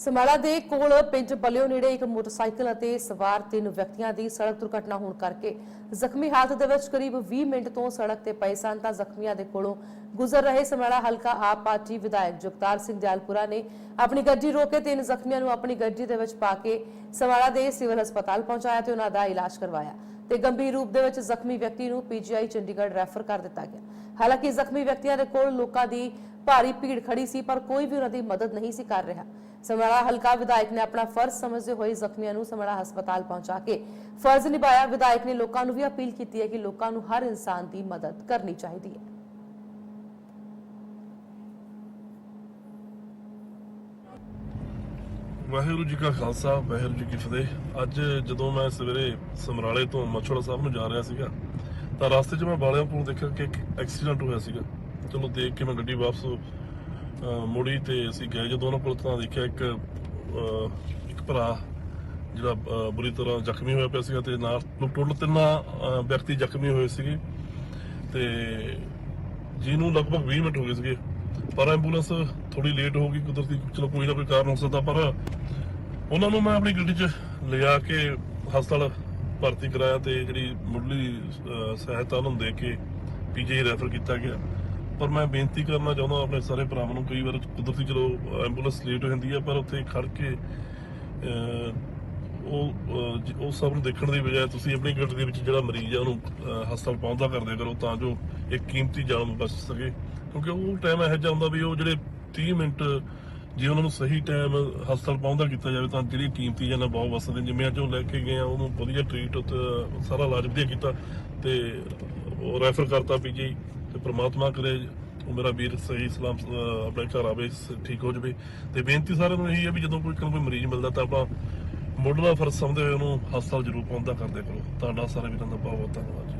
ਸਮਾਲਾ ਦੇ ਕੋਲ ਪਿੰਡ ਬਲਿਓ ਨੇੜੇ ਇੱਕ ਮੋਟਰਸਾਈਕਲ ਅਤੇ ਸਵਾਰ ਤਿੰਨ ਵਿਅਕਤੀਆਂ ਦੀ ਸੜਕ ਦੁਰਘਟਨਾ ਹੋਣ ਕਰਕੇ ਜ਼ਖਮੀ ਹਾਲਤ ਦੇ ਵਿੱਚ ਕਰੀਬ 20 ਮਿੰਟ ਤੋਂ ਸੜਕ ਤੇ ਪਏ ਸਨ ਤਾਂ ਜ਼ਖਮੀਆਂ ਦੇ ਕੋਲੋਂ ਗੁਜ਼ਰ ਰਹੇ ਸਮਾਲਾ ਹਲਕਾ ਆਪ ਪਾਰਟੀ ਵਿਧਾਇਕ ਜਗਤਾਰ ਸਿੰਘ ਦਿਆਲਪੁਰਾ ਨੇ ਆਪਣੀ ਗੱਡੀ ਰੋਕ ਕੇ ਤਿੰਨ ਜ਼ਖਮੀਆਂ ਨੂੰ ਆਪਣੀ ਗੱਡੀ ਦੇ ਵਿੱਚ ਪਾ ਕੇ ਸਮਾਲਾ ਦੇ ਸਿਵਲ ਹਸਪਤਾਲ ਪਹੁੰਚਾਇਆ ਤੇ ਉਹਨਾਂ ਦਾ ਇਲਾਜ ਕਰਵਾਇਆ ਤੇ ਗੰਭੀਰ ਰੂਪ ਦੇ ਵਿੱਚ ਜ਼ਖਮੀ ਵਿਅਕਤੀ ਨੂੰ ਪੀਜੀਆਈ ਚੰਡੀਗੜ੍ਹ ਰੈਫਰ ਕਰ ਦਿੱਤਾ ਗਿਆ। ਹਾਲਾਂਕਿ ਜ਼ਖਮੀ ਵਿਅਕਤੀਆਂ ਦੇ ਕੋਲ ਲੋਕਾਂ ਦੀ ਭਾਰੀ ਭੀੜ ਖੜੀ ਸੀ, ਪਰ ਕੋਈ ਵੀ ਉਹਨਾਂ ਦੀ ਮਦਦ ਨਹੀਂ ਸੀ ਕਰ ਰਿਹਾ। ਸਮਰਾਲਾ ਹਲਕਾ ਵਿਧਾਇਕ ਨੇ ਆਪਣਾ ਫਰਜ਼ ਸਮਝਦੇ ਹੋਏ ਜ਼ਖਮੀਆਂ ਨੂੰ ਸਮਰਾਲਾ ਹਸਪਤਾਲ ਪਹੁੰਚਾ ਕੇ ਫਰਜ਼ ਨਿਭਾਇਆ ਵਿਧਾਇਕ ਨੇ ਲੋਕਾਂ ਨੂੰ ਵੀ ਅਪੀਲ ਕੀਤੀ ਹੈ ਕਿ ਲੋਕਾਂ ਨੂੰ ਹਰ ਇਨਸਾਨ ਦੀ ਮਦਦ ਕਰਨੀ ਚਾਹੀਦੀ ਹੈ ਵਾਹਿਗੁਰੂ ਜੀ ਕਾ ਖਾਲਸਾ ਵਾਹਿਗੁਰੂ ਜੀ ਕੀ ਫਤਿਹ ਅੱਜ ਜਦੋਂ ਮੈਂ ਸਵੇਰੇ ਸਮਰਾਲੇ ਤੋਂ ਮਛੋੜਾ ਸਾਹਿਬ ਨੂੰ ਜਾ ਰਿਹਾ ਸੀਗਾ ਤਾਂ ਰਸਤੇ 'ਚ ਮੈਂ ਬਾਲਿਆਂ ਕੋਲ ਦੇਖਿਆ ਕਿ ਇੱਕ ਐਕਸੀਡੈਂਟ ਹੋਇਆ ਸੀਗਾ ਚਲੋ ਦੇਖ ਕੇ ਮੈਂ ਗੱਡੀ ਵਾਪਸ ਅਹ, ਮੁੜੀ ਤੇ ਅਸੀਂ ਗਏ ਜਦੋਂ ਉਹਨਾਂ ਕੋਲ ਤਾਂ ਦੇਖਿਆ ਇੱਕ ਇੱਕ ਭਰਾ ਜਿਹੜਾ ਬੁਰੀ ਤਰ੍ਹਾਂ ਜ਼ਖਮੀ ਹੋਇਆ ਪਿਆ ਸੀਗਾ ਤੇ ਨਾਲ ਟੋਟਲ ਤਿੰਨਾਂ ਵਿਅਕਤੀ ਜ਼ਖਮੀ ਹੋਏ ਸੀਗੇ ਤੇ ਜਿਹਨੂੰ ਲਗਭਗ 20 ਮਿੰਟ ਹੋ ਗਏ ਸੀਗੇ। ਪਰ ਐਂਬੂਲੈਂਸ ਥੋੜੀ ਲੇਟ ਹੋ ਗਈ, ਕੁਦਰਤੀ ਚਲੋ ਕੋਈ ਨਾ ਕੋਈ ਕਾਰਨ ਹੋ ਸਕਦਾ, ਪਰ ਉਹਨਾਂ ਨੂੰ ਮੈਂ ਆਪਣੀ ਗੱਡੀ 'ਚ ਲਿਆ ਕੇ ਹਸਪਤਾਲ ਭਰਤੀ ਕਰਾਇਆ ਤੇ ਜਿਹੜੀ ਮੁੱਢਲੀ ਸਹਾਇਤਾ ਉਹਨਾਂ ਨੂੰ ਦੇ ਕੇ ਪੀਜੀ ਰੈਫਰ ਕੀਤਾ ਗਿਆ। ਪਰ ਮੈਂ ਬੇਨਤੀ ਕਰਨਾ ਚਾਹੁੰਦਾ ਆਪਣੇ ਸਾਰੇ ਭਰਾਵਾਂ ਨੂੰ, ਕਈ ਵਾਰ ਕੁਦਰਤੀ ਚਲੋ ਐਂਬੂਲੈਂਸ ਲੇਟ ਹੋ ਜਾਂਦੀ ਹੈ ਪਰ ਉੱਥੇ ਖੜ ਕੇ ਉਹ ਉਹ ਸਭ ਨੂੰ ਦੇਖਣ ਦੀ ਬਜਾਏ ਤੁਸੀਂ ਆਪਣੀ ਗੱਡੀ ਦੇ ਵਿੱਚ ਜਿਹੜਾ ਮਰੀਜ਼ ਆ, ਉਹਨੂੰ ਹਸਪਤਾਲ ਪਹੁੰਚਦਾ ਕਰਦੇ ਕਰੋ ਤਾਂ ਜੋ ਇੱਕ ਕੀਮਤੀ ਜਾਨ ਬਚ ਸਕੇ। ਕਿਉਂਕਿ ਉਹ ਟਾਈਮ ਇਹੋ ਜਿਹਾ ਹੁੰਦਾ ਵੀ ਉਹ ਜਿਹੜੇ 30 ਮਿੰਟ ਜੇ ਉਹਨਾਂ ਨੂੰ ਸਹੀ ਟਾਈਮ ਹਸਪਤਾਲ ਪਹੁੰਚਦਾ ਕੀਤਾ ਜਾਵੇ, ਤਾਂ ਜਿਹੜੀ ਕੀਮਤੀ ਜਾਨਾਂ ਬਹੁਤ ਵਸਦੇ ਜਿਵੇਂ ਅੱਜ ਉਹ ਲੈ ਕੇ ਗਏ ਆ, ਉਹਨੂੰ ਵਧੀਆ ਟ੍ਰੀਟ ਉੱਤੇ ਸਾਰਾ ਇਲਾਜ ਵਧੀਆ ਕੀਤਾ ਤੇ ਉਹ ਰੈਫਰ ਕਰਤਾ ਪੀਜੀ ਤੇ ਪ੍ਰਮਾਤਮਾ ਕਰੇ ਉਹ ਮੇਰਾ ਵੀਰ ਸਹੀ ਸਲਾਮ ਆਪਣੇ ਘਰ ਆਵੇ ਠੀਕ ਹੋ ਜਾਵੇ। ਤੇ ਬੇਨਤੀ ਸਾਰਿਆਂ ਨੂੰ ਇਹੀ ਹੈ ਵੀ ਜਦੋਂ ਕੋਈ ਕੋਈ ਮਰੀਜ਼ ਮਿਲਦਾ ਤਾਂ ਆਪਾਂ ਮੁੱਢਲਾ ਫਰਜ਼ ਸਮਝਦੇ ਹੋਏ ਉਹਨੂੰ ਹਸਪਤਾਲ ਜ਼ਰੂਰ ਪਹੁੰਚਦਾ ਕਰਦੇ ਕਰੋ। ਤੁਹਾਡਾ ਸਾਰੇ ਵੀਰਾਂ ਦਾ ਬਹੁਤ ਬਹੁਤ ਧੰਨਵਾਦ ਜੀ।